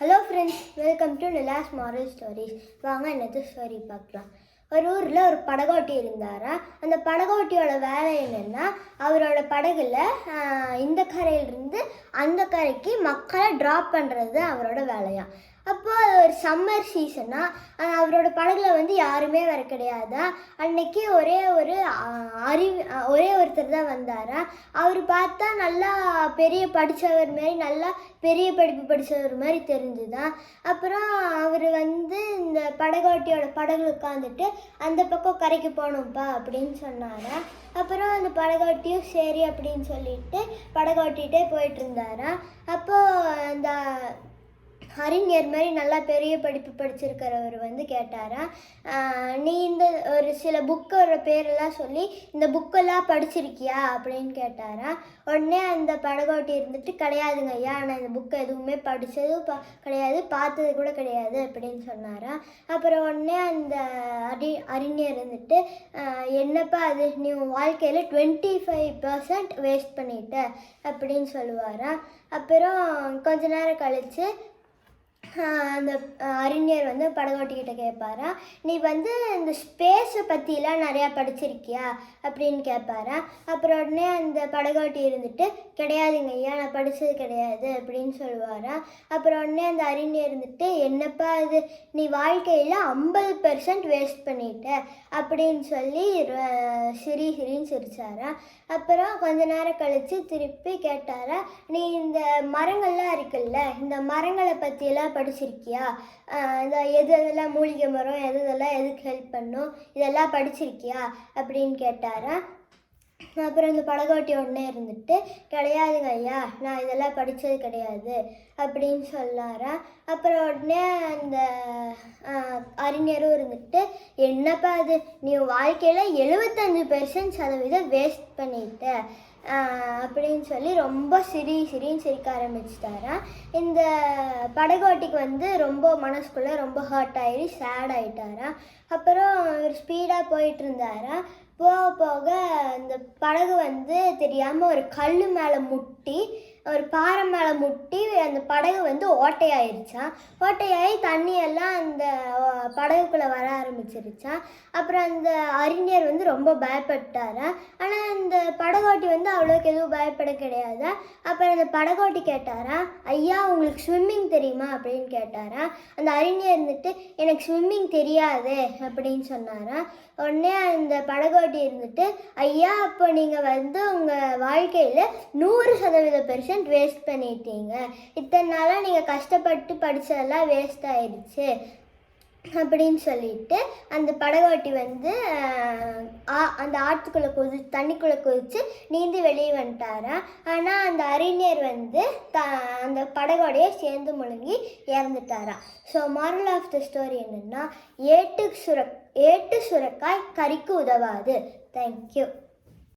Hello friends welcome to Nila's moral stories வாங்க என்னது story பார்க்கலாம். ஒரு ஊரில் ஒரு படகோட்டி இருந்தாரா? அந்த படகோட்டியோட வேலை என்னென்னா அவரோட படகுல இந்த கரையிலிருந்து அந்த கரைக்கு மக்களை ட்ராப் பண்ணுறது அவரோட வேலையாக அப்போ அது ஒரு சம்மர் சீசனா அவரோட படகுல வந்து யாருமே வர கிடையாதா? அன்னைக்கு ஒரே ஒரு அறிவு ஒரே ஒருத்தர் தான் வந்தாரா? அவர் பார்த்தா நல்லா பெரிய படித்தவர் மாதிரி நல்லா பெரிய படிப்பு படித்தவர் மாதிரி தெரிஞ்சுதான் அப்புறம் அவர் வந்து இந்த படகோட்டியோட படகு உட்காந்துட்டு அந்த பக்கம் கரைக்கு போகணும்ப்பா அப்படின்னு சொன்னாரா? அப்புறம் அந்த படகோட்டியும் சரி அப்படின்னு சொல்லிட்டு படகோட்டிகிட்டே போயிட்டு இருந்தாரா? அப்போது அந்த அறிஞர் மாதிரி நல்லா பெரிய படிப்பு படிச்சிருக்கிறவர் வந்து கேட்டாரா நீ இந்த ஒரு சில புக்கோட பேரெல்லாம் சொல்லி இந்த புக்கெல்லாம் படிச்சிருக்கியா? அப்படின்னு கேட்டாரா. உடனே அந்த படகோட்டி இருந்துட்டு கிடையாதுங்க ஐயா நான் இந்த புக்கை எதுவுமே படித்ததும் பா கிடையாது பார்த்தது கூட கிடையாது அப்படின்னு சொன்னாரா. அப்புறம் உடனே அந்த அறி அறிஞர் இருந்துட்டு என்னப்பா அது? நீ உன் வாழ்க்கையில் டுவெண்ட்டி ஃபைவ் பர்சன்ட் வேஸ்ட் பண்ணிட்ட அப்படின்னு சொல்லுவாரா. அப்புறம் கொஞ்ச நேரம் கழித்து அந்த அறிஞர் வந்து படகோட்டிக்கிட்ட கேட்பாரா நீ வந்து இந்த ஸ்பேஸை பற்றிலாம் நிறையா படிச்சிருக்கியா? அப்படின்னு கேட்பாரா அப்புறம் உடனே அந்த படகோட்டி இருந்துட்டு கிடையாதுங்க ஐயா நான் படித்தது கிடையாது அப்படின்னு சொல்லுவாரா. அப்புறம் உடனே அந்த அறிஞர் இருந்துட்டு என்னப்பா இது? நீ வாழ்க்கையில் ஐம்பது பெர்சன்ட் வேஸ்ட் பண்ணிட்ட அப்படின்னு சொல்லி சிரி சிரின்னு சிரிச்சாரா. அப்புறம் கொஞ்ச நேரம் கழித்து திருப்பி கேட்டாரா நீ இந்த மரங்கள்லாம் இருக்குல்ல இந்த மரங்களை பற்றியெல்லாம் படிச்சிருக்கியா? இந்த எது எதெல்லாம் மூலிகை மரம் எது எதெல்லாம் எதுக்கு ஹெல்ப் பண்ணும் இதெல்லாம் படிச்சிருக்கியா? அப்படின்னு கேட்டாரா. அப்புறம் இந்த படகோட்டி உடனே இருந்துட்டு கிடையாதுங்க ஐயா நான் இதெல்லாம் படித்தது கிடையாது அப்படின்னு சொல்லாரா அப்புறம் உடனே அந்த அறிஞரும் இருந்துட்டு என்னப்பா அது நீ வாழ்க்கையில் எழுபத்தஞ்சு பெர்சன்ட் சதவீதம் வேஸ்ட் பண்ணிட்ட. அப்படின்னு சொல்லி ரொம்ப சிரி சிரின்னு சிரிக்க ஆரம்பிச்சிட்டாரா. இந்த படகோட்டிக்கு வந்து ரொம்ப மனசுக்குள்ளே ரொம்ப ஹர்ட் ஆகி சேட் ஆயிட்டாரா. அப்புறம் இவர் ஸ்பீடாக போயிட்டுருந்தாரா. போக போக அந்த படகு வந்து தெரியாமல் ஒரு கல் மேலே முட்டி ஒரு பாறை மேலே முட்டி அந்த படகு வந்து ஓட்டையாயிருச்சான் ஓட்டையாகி தண்ணியெல்லாம் அந்த படகுக்குள்ளே வர ஆரம்பிச்சிருச்சா. அப்புறம் அந்த அறிஞர் வந்து ரொம்ப பயப்பட்டாரா. ஆனால் அந்த படகோட்டி வந்து அவ்வளோக்கு எதுவும் பயப்பட கிடையாதா. அப்புறம் அந்த படகோட்டி கேட்டாரா ஐயா உங்களுக்கு ஸ்விம்மிங் தெரியுமா? அப்படின்னு கேட்டாரா. அந்த அறிஞர் இருந்துட்டு எனக்கு ஸ்விம்மிங் தெரியாது அப்படின்னு சொன்னாரா. உடனே அந்த படகோட்டி இருந்துட்டு ஐயா அப்போ நீங்கள் வந்து உங்கள் வாழ்க்கையில் நூறு சதவீத பெர்சன்ட் வேஸ்ட் பண்ணிட்டீங்க. இத்தனை நாளாக நீங்கள் கஷ்டப்பட்டு படித்ததெல்லாம் வேஸ்ட் ஆயிடுச்சு. அப்படின்னு சொல்லிட்டு அந்த படகோட்டி வந்து ஆ- அந்த ஆற்றுக்குள்ளே குதி தண்ணிக்குள்ளே குதித்து நீந்தி வெளியே வந்துட்டாரா? ஆனால் அந்த அறிஞர் வந்து த அந்த படகோடையே சேர்ந்து முழுங்கி இறந்துட்டாரா? So moral of the story என்னென்னா ஏட்டு சுர ஏட்டு சுரக்காய் கறிக்கு உதவாது. தேங்க்யூ